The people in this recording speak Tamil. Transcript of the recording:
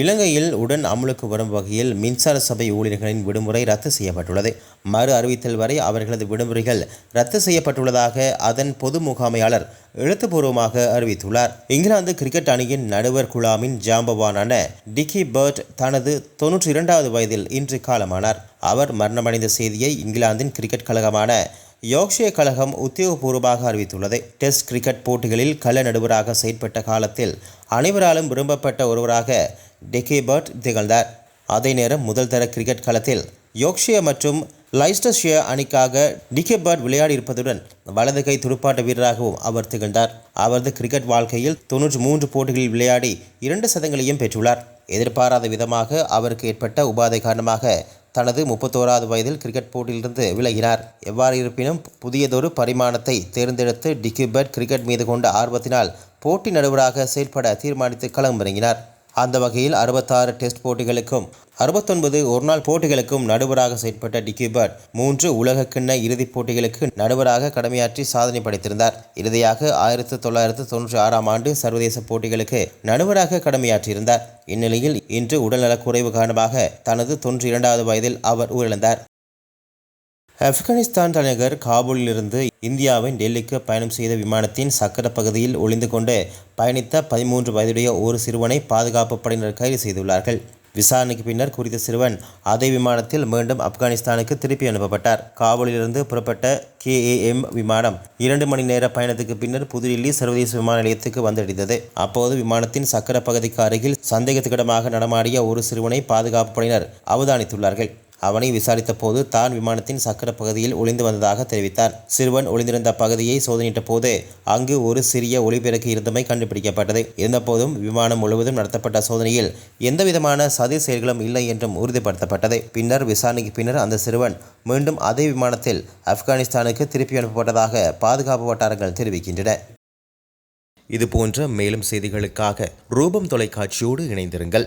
இலங்கையில் உடன் அமலுக்கு வரும் வகையில் மின்சார சபை ஊழியர்களின் விடுமுறை ரத்து செய்யப்பட்டுள்ளது. மறு அறிவித்தல் வரை அவர்களது விடுமுறைகள் ரத்து செய்யப்பட்டுள்ளதாக அதன் பொது முகாமையாளர் எழுத்துப்பூர்வமாக அறிவித்துள்ளார். இங்கிலாந்து கிரிக்கெட் அணியின் நடுவர் குழாமின் ஜாம்பவானான டிக்கி பர்ட் தனது தொன்னூற்றி இரண்டாவது வயதில் இன்று காலமானார். அவர் மரணமடைந்த செய்தியை இங்கிலாந்தின் கிரிக்கெட் கழகமான யோக்ஷிய கழகம் உத்தியோகபூர்வமாக அறிவித்துள்ளது. டெஸ்ட் கிரிக்கெட் போட்டிகளில் கள நடுவராக செயற்பட்ட காலத்தில் அனைவராலும் விரும்பப்பட்ட ஒருவராக டெகேபர்ட் திகழ்ந்தார். அதே நேரம் முதல் தர கிரிக்கெட் களத்தில் யோக்ஷிய மற்றும் லைஸ்டர்ஷிய அணிக்காக டிகேபர்ட் விளையாடியிருப்பதுடன் வலது கை துடுப்பாட்ட வீரராகவும் அவர் திகழ்ந்தார். அவரது கிரிக்கெட் வாழ்க்கையில் தொன்னூற்றி மூன்று போட்டிகளில் விளையாடி இரண்டு சதங்களையும் பெற்றுள்ளார். எதிர்பாராத விதமாக அவருக்கு ஏற்பட்ட உபாதை காரணமாக தனது முப்பத்தோராவது வயதில் கிரிக்கெட் போட்டியிலிருந்து விலகினார். எவ்வாறு இருப்பினும் புதியதொரு பரிமாணத்தை தேர்ந்தெடுத்து டிகிபர்ட் கிரிக்கெட் மீது கொண்ட ஆர்வத்தினால் போட்டி நடுவராக செயல்பட தீர்மானித்து களம் இறங்கினார். அந்த வகையில் அறுபத்தாறு டெஸ்ட் போட்டிகளுக்கும் அறுபத்தொன்பது ஒருநாள் போட்டிகளுக்கும் நடுவராக செயற்பட்ட டிகிபர்ட் மூன்று உலகக்கிண்ண இறுதிப் போட்டிகளுக்கு நடுவராக கடமையாற்றி சாதனை படைத்திருந்தார். இறுதியாக ஆயிரத்து தொள்ளாயிரத்து தொன்னூற்றி ஆறாம் ஆண்டு சர்வதேச போட்டிகளுக்கு நடுவராக கடமையாற்றியிருந்தார். இந்நிலையில் இன்று உடல்நலக்குறைவு காரணமாக தனது தொன்று இரண்டாவது வயதில் அவர் உயிரிழந்தார். ஆப்கானிஸ்தான் தலைநகர் காபூலிலிருந்து இந்தியாவின் டெல்லிக்கு பயணம் செய்த விமானத்தின் சக்கர பகுதியில் ஒளிந்து கொண்டு பயணித்த பதிமூன்று வயதுடைய ஒரு சிறுவனை பாதுகாப்பு படையினர் கைது செய்துள்ளார்கள். விசாரணைக்கு பின்னர் குறித்த சிறுவன் அதே விமானத்தில் மீண்டும் ஆப்கானிஸ்தானுக்கு திருப்பி அனுப்பப்பட்டார். காபூலிலிருந்து புறப்பட்ட கேஏஎம் விமானம் இரண்டு மணி நேர பயணத்துக்கு பின்னர் புதுடில்லி சர்வதேச விமான நிலையத்துக்கு வந்தடைந்தது. அப்போது விமானத்தின் சக்கர பகுதிக்கு அருகில் சந்தேகத்துக்கிடமாக நடமாடிய ஒரு சிறுவனை பாதுகாப்பு படையினர் அவதானித்துள்ளார்கள். அவனை விசாரித்த போது தான் விமானத்தின் சக்கர பகுதியில் ஒளிந்து வந்ததாக தெரிவித்தார். சிறுவன் ஒளிந்திருந்த பகுதியை சோதனையிட்ட போது அங்கு ஒரு சிறிய ஒளிபெருக்கு இருந்தமை கண்டுபிடிக்கப்பட்டது. இருந்தபோதும் விமானம் முழுவதும் நடத்தப்பட்ட சோதனையில் எந்தவிதமான சதி செயல்களும் இல்லை என்றும் உறுதிப்படுத்தப்பட்டது. பின்னர் விசாரணைக்கு பின்னர் அந்த சிறுவன் மீண்டும் அதே விமானத்தில் ஆப்கானிஸ்தானுக்கு திருப்பி அனுப்பப்பட்டதாக பாதுகாப்பு வட்டாரங்கள் தெரிவிக்கின்றன. இதுபோன்ற மேலும் செய்திகளுக்காக ரூபம் தொலைக்காட்சியோடு இணைந்திருங்கள்.